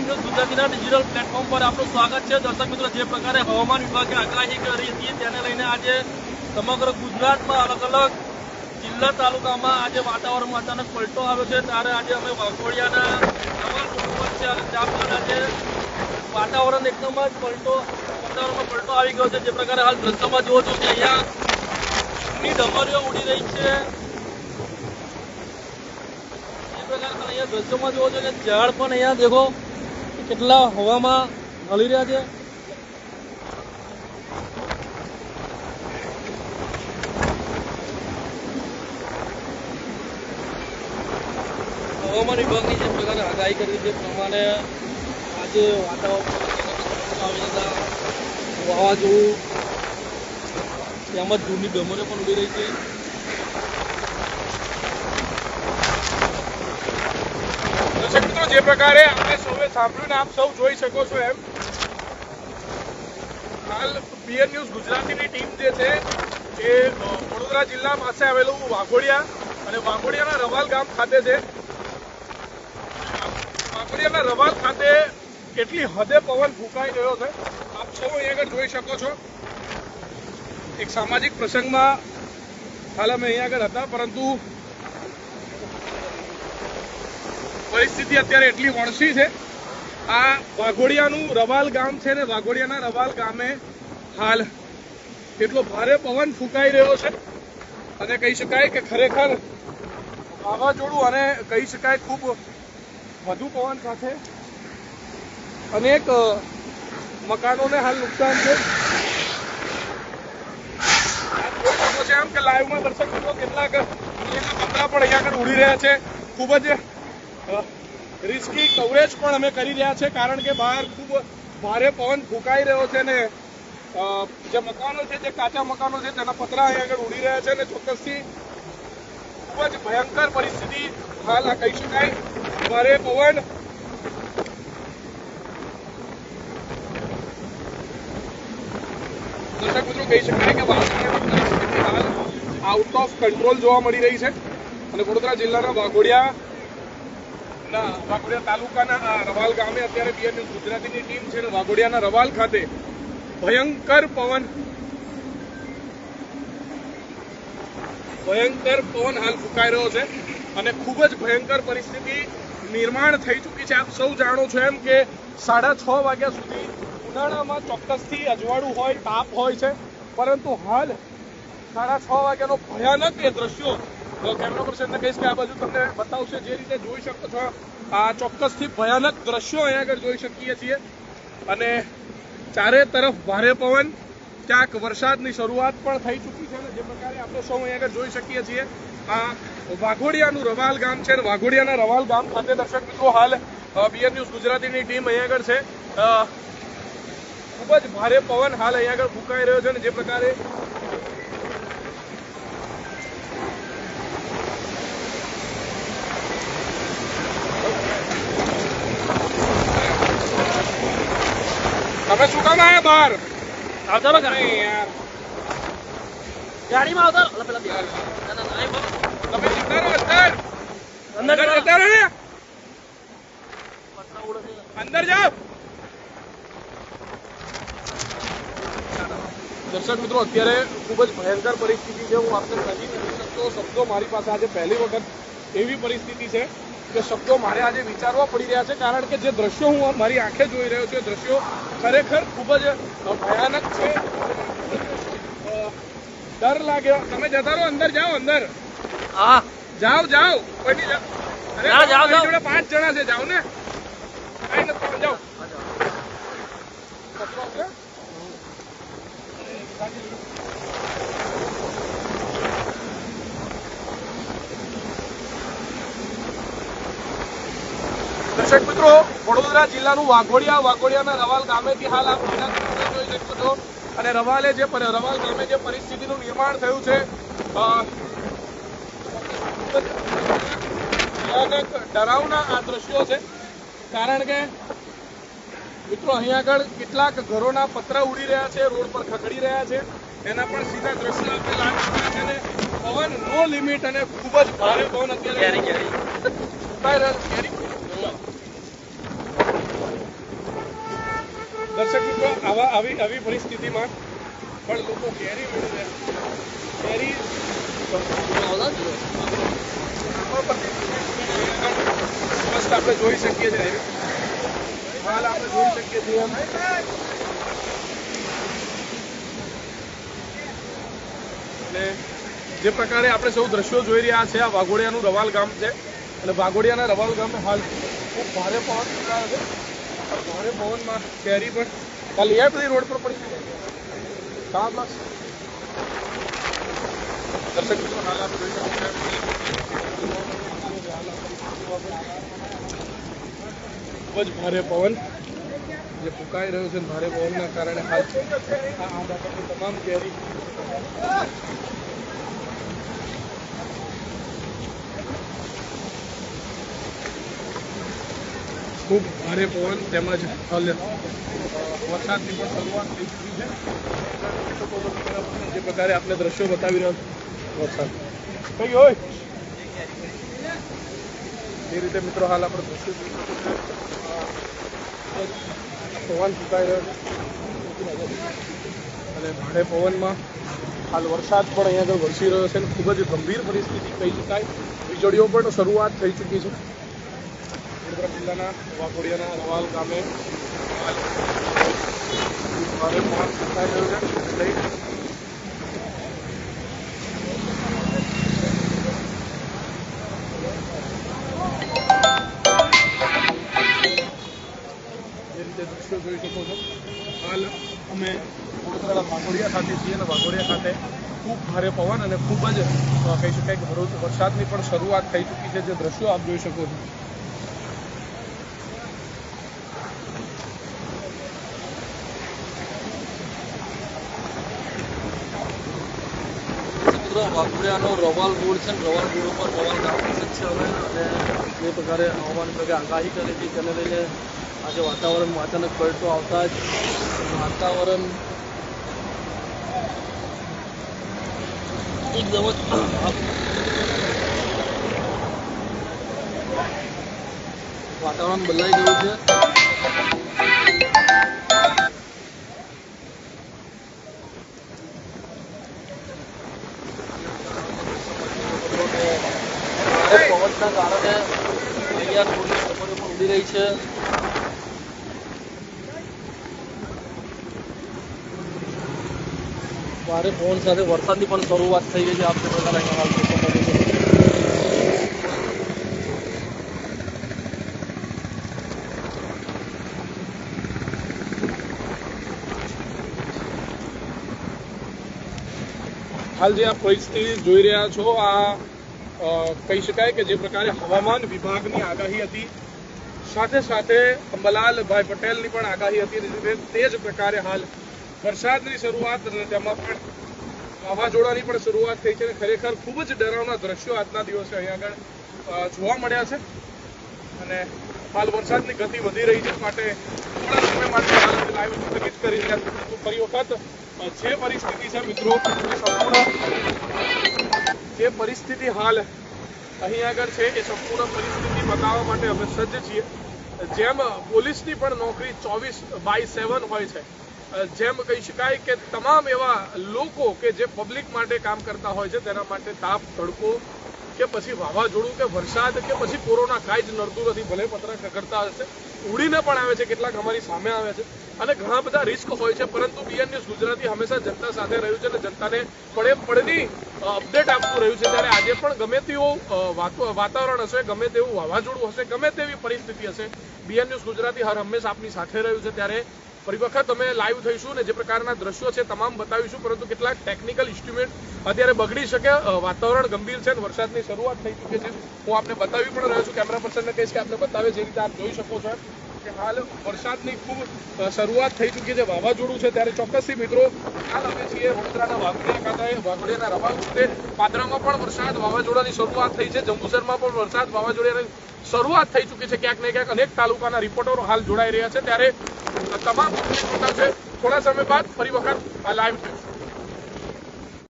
BN news ગુજરાતીના digital platform પર આપનું સ્વાગત છે. દર્શક મિત્રો, જે પ્રકારે હવામાન વિભાગે આગાહી કરી હતી, તેને લઈને આજે સમગ્ર ગુજરાતમાં અલગ અલગ જિલ્લા તાલુકામાં આજે વાતાવરણમાં અચાનક પલટો આવ્યો છે. ત્યારે આજે અમે વાઘોડિયાના નવા રોડ છે અને ત્યાં પણ આજે વાતાવરણ એકદમ જ પલટો, વાતાવરણમાં પલટો આવી ગયો છે. જે પ્રકારે હાલ દ્રશ્યમાં જુઓ છો કે અહીંયા ડમરીઓ ઉડી રહી છે. પ્રકારે અહીંયા દ્રશ્યોમાં જોવો છો કે ઝાડ પણ અહીંયા, દેખો કેટલા હવામાં હલી રહ્યા છે? હવામાન વિભાગની જે પ્રકારે આગાહી કરી છે પ્રમાણે આજે વાતાવરણ વાવાઝોડું તેમજ દૂરની ડમોરે પણ ઉડી રહી છે. જે પ્રકારે આપણે સાંભળ્યું ને આપ સૌ જોઈ શકો છો એમ. હાલ બીએન ન્યૂઝ ગુજરાતીની ટીમ જે છે એ વડોદરા જિલ્લા પાસે આવેલું વાઘોડિયા અને વાઘોડિયાના રવાલ ગામ ખાતે છે. વાઘોડિયાના રવાલ ખાતે કેટલી હદે પવન ફૂંકાઈ રહ્યો છે? આપ સૌ અહીં આગળ જોઈ શકો છો. એક સામાજિક પ્રસંગમાં હાલ અમે અહીંયા આગળ હતા, પરંતુ પરિસ્થિતિ અત્યારે એટલી વણસી છે આ વાઘોડિયાનું રવાલ ગામ છે ને વાઘોડિયાના રવાલ ગામે હાલ એટલો ભારે પવન ફૂંકાઈ રહ્યો છે. અને કહી શકાય કે ખરેખર વાવાઝોડું અને કહી શકાય ખૂબ વધુ પવન સાથે અનેક મકાનોને હાલ નુકસાન છે. એમ કે લાઈવમાં દર્શક મિત્રો કેટલાક કપડા પણ અહીંયા આગળ ઉડી રહ્યા છે. ખૂબ જ રિસ્કી કવરેજ પણ અમે કરી રહ્યા છે, કારણ કે બહાર ખૂબ ભારે પવન ફૂંકાઈ રહ્યો છે ને જે મકાનો છે, જે કાચા મકાનો છે, તેના પતરા અહીં આગળ ઉડી રહ્યા છે ને ચોક્કસથી ખૂબ જ ભયંકર પરિસ્થિતિ હાલ આ કહી શકાય. ભારે પવન. દર્શક મિત્રો, કહી શકાય કે હાલ આઉટ ઓફ કંટ્રોલ જોવા મળી રહી છે. અને વડોદરા જિલ્લાના વાઘોડિયા વાઘોડિયા તાલુકાના રવાલ ગામે અત્યારે બીએમએસ ગુજરાતીની ટીમ છે વાઘોડિયાના રવાલ ખાતે ભયંકર પવન ભયંકર પવન હાલ ફૂંકાઈ રહ્યો છે અને ખૂબ જ ભયંકર પરિસ્થિતિ નિર્માણ થઈ ચૂકી છે. આપ સૌ જાણો છો એમ કે સાડા છ વાગ્યા સુધી ઉનાળામાં ચોક્કસથી અજવાળું હોય, તાપ હોય છે. પરંતુ હાલ સાડા છ વાગ્યાનો ભયાનક એ દ્રશ્યો કેમેરા પર્સનને કહીશ કે આ બાજુ તમને બતાવશે જે રીતે જોઈ શકો છો. આ ચોક્કસથી ભયાનક દ્રશ્યો અહીંયા આગળ જોઈ શકીએ છીએ. અને ચારે તરફ ભારે પવન, ક્યાંક વરસાદની શરૂઆત પણ થઈ ચૂકી છે જે પ્રકારે આપણે સૌ અહીંયા આગળ જોઈ શકીએ છીએ. આ વાઘોડિયાનું રવાલ ગામ છે અને વાઘોડિયાના રવાલ ગામ ખાતે દર્શક મિત્રો, હાલ બીએન ન્યૂઝ ગુજરાતીની ટીમ અહીંયા આગળ છે. ખૂબ જ ભારે પવન હાલ અહીંયા આગળ ફૂંકાઈ રહ્યો છે અને જે પ્રકારે તમે શું બહાર આવતા બકા. નહીં યાર. ગાડીમાં આવતા? લપે લપે. ના, ના, ના, અહીં બસ. તમે અંદર ને. અંદર જાઓ. દર્શક મિત્રો અત્યારે ખૂબ જ ભયંકર પરિસ્થિતિ છે. હું આપને કહી નથી શકતો શબ્દો મારી પાસે આજે પહેલી વખત એવી પરિસ્થિતિ છે કે શબ્દો મારે આજે વિચારવા પડી રહ્યા છે કારણ કે જે દ્રશ્યો હું મારી આંખે જોઈ રહ્યો છું એ દ્રશ્યો ખરેખર ખૂબ જ ભયાનક છે. ડર લાગ્યો તમે જતા રહો અંદર જાઓ અંદર. હા. જાઓ જાઓ. કોઈની જાઓ, જાઓ. જોડે પાંચ જણા છે જાઓ ને. કઈ નથી જાઓ. કચરો દર્શક મિત્રો વડોદરા જિલ્લાનું વાઘોડિયા વાઘોડિયાના રવાલ ગામેથી હાલ આપ જોઈ શકો છો. અને રવાલે જે રવાલ ગામે જે પરિસ્થિતિનું નિર્માણ થયું છે ભયાનક ડરાવના આ દ્રશ્યો છે. કારણ કે મિત્રો અહીંયા આગળ કેટલાક ઘરોના પતરા ઉડી રહ્યા છે રોડ પર ખખડી રહ્યા છે. એના પણ સીધા દ્રશ્યો આપણે છે. અને પવન નો લિમિટ અને ખૂબ જ ભારે પવન અત્યારે કેરી કેરી ફૂંકાઈ રહ્યો છે. કેરી? દર્શક મિત્રો આવા, આવી પરિસ્થિતિમાં પણ લોકો કેરી મેળવે. કેરી સ્પષ્ટ આપણે જોઈ શકીએ છીએ હાલ આપણે જોઈ શકીએ છીએ એમ. અને જે પ્રકારે આપણે સૌ દ્રશ્યો જોઈ રહ્યા છે, આ વાઘોડિયાનું રવાલ ગામ છે અને વાઘોડિયાના રવાલ ગામે હાલ ખૂબ ભારે પવન છે ભારે પવનમાં કેરી પણ કાલે એ બધી રોડ પર પડી શકો ખૂબ જ ભારે પવન જે ફૂંકાઈ રહ્યો છે. ભારે પવનના કારણે હાલ આ તમામ કેરી ખૂબ ભારે પવન તેમજ હાલ વરસાદની પણ શરૂઆત થઈ ચૂકી છે. જે પ્રકારે આપણે દ્રશ્યો બતાવી રહ્યા વરસાદ. કઈ હોય? એ રીતે મિત્રો હાલ આપણે દ્રશ્યો. પવન ચૂકાઈ રહ્યો અને ભારે પવનમાં હાલ વરસાદ પણ અહીંયા આગળ વરસી રહ્યો છે અને ખૂબ જ ગંભીર પરિસ્થિતિ કહી શકાય. વીજળીઓ પણ શરૂઆત થઈ ચૂકી છે. જિલ્લાના વાઘોડિયાના રવાલ ગામે ભારે રીતે દૃશ્યો જોઈ શકો છો. હાલ અમે વડોદરાના વાઘોડિયા ખાતે છીએ અને વાઘોડિયા ખાતે ખૂબ ભારે પવન અને ખૂબ જ કહી શકાય કે વરસાદની પણ શરૂઆત થઈ ચૂકી છે. જે દ્રશ્યો આપ જોઈ શકો છો. મિત્રો, વાઘોડિયાનો રવાલ રોડ છે ને રવાલ રોડ ઉપર રવાલ ગામ પાસે છે હવે. અને જે પ્રકારે હવામાન વિભાગે આગાહી કરી હતી તેને લઈને આજે વાતાવરણમાં અચાનક પલટો આવતા જ વાતાવરણ એકદમ જ વાતાવરણ બદલાઈ ગયું છે ભારે પવનના કારણે ઉડી રહી છે. ભારે પવન સાથે વરસાદની પણ શરૂઆત થઈ ગઈ છે. આપણે હાલ જે આ પરિસ્થિતિ જોઈ રહ્યા છો, આ કહી શકાય કે જે પ્રકારે હવામાન વિભાગની આગાહી હતી. સાથે સાથે અંબલાલભાઈ પટેલની પણ આગાહી હતી. તે- જ પ્રકારે હાલ વરસાદની શરૂઆત અને તેમાં પણ વાવાઝોડાની પણ શરૂઆત થઈ છે. અને ખરેખર ખૂબ જ ડરાવના દ્રશ્યો આજના દિવસે અહીંયા આગળ જોવા મળ્યા છે. અને હાલ વરસાદની ગતિ વધી રહી છે. માટે થોડા સમય માટે હાલ લાઈવ સ્થગિત કરી રહ્યા છે ફરી વખત જે પરિસ્થિતિ છે મિત્રો, સંપૂર્ણ પરિસ્થિતિ હાલ અહીં આગળ છે એ સંપૂર્ણ પરિસ્થિતિ બતાવવા માટે અમે સજ્જ છીએ. જેમ પોલીસની પણ નોકરી ચોવીસ બાય સેવન હોય છે, જેમ કહી શકાય કે તમામ એવા લોકો કે જે પબ્લિક માટે કામ કરતા હોય છે, તેના માટે તાપ તડકો કે પછી વાવાઝોડું કે વરસાદ કે પછી કોરોના, કાંઈ જ નડતું નથી, ભલે પતરા કરતા હશે. ઉડીને પણ આવે છે, કેટલાક અમારી સામે આવે છે. અને ઘણા બધા રિસ્ક હોય છે, પરંતુ બીએન ન્યૂઝ ગુજરાતી હંમેશા જનતા સાથે રહ્યું છે અને જનતાને પડે પડની અપડેટ આપતું રહ્યું છે. ત્યારે આજે પણ ગમે તેવું વાતાવરણ હશે, ગમે તેવું વાવાઝોડું હશે, ગમે તેવી પરિસ્થિતિ હશે બીએન ન્યૂઝ ગુજરાતી હર હંમેશા આપની સાથે રહ્યું છે. ત્યારે ફરી વખત અમે લાઈવ થઈશું અને જે પ્રકારના દ્રશ્યો છે તમામ બતાવીશું, પરંતુ કેટલાક ટેકનિકલ ઇન્સ્ટ્રુમેન્ટ અત્યારે બગડી શકે. વાતાવરણ ગંભીર છે અને વરસાદની શરૂઆત થઈ ચૂકી છે. હું આપને બતાવી પણ રહ્યો છું કેમેરા પર્સનને કહીશ કે આપને બતાવે જે રીતે આપ જોઈ શકો છો. હાલ વરસાદની ખૂબ શરૂઆત થઈ ચૂકી છે, વાવાઝોડું છે, ત્યારે ચોક્કસથી મિત્રો હાલ અમે છીએ વડોદરાના વાઘોડિયા ખાતે, વાઘોડિયાના રવા ખાતે. પાદરામાં પણ વરસાદ, વાવાઝોડાની શરૂઆત થઈ છે, જંબુસરમાં પણ વરસાદ, વાવાઝોડાની શરૂઆત થઈ ચૂકી છે. ક્યાંક ને ક્યાંક અનેક તાલુકાના રિપોર્ટરો હાલ જોડાઈ રહ્યા છે. ત્યારે તમામ છે. થોડા સમય બાદ ફરી વખત લાઈવ થઈશું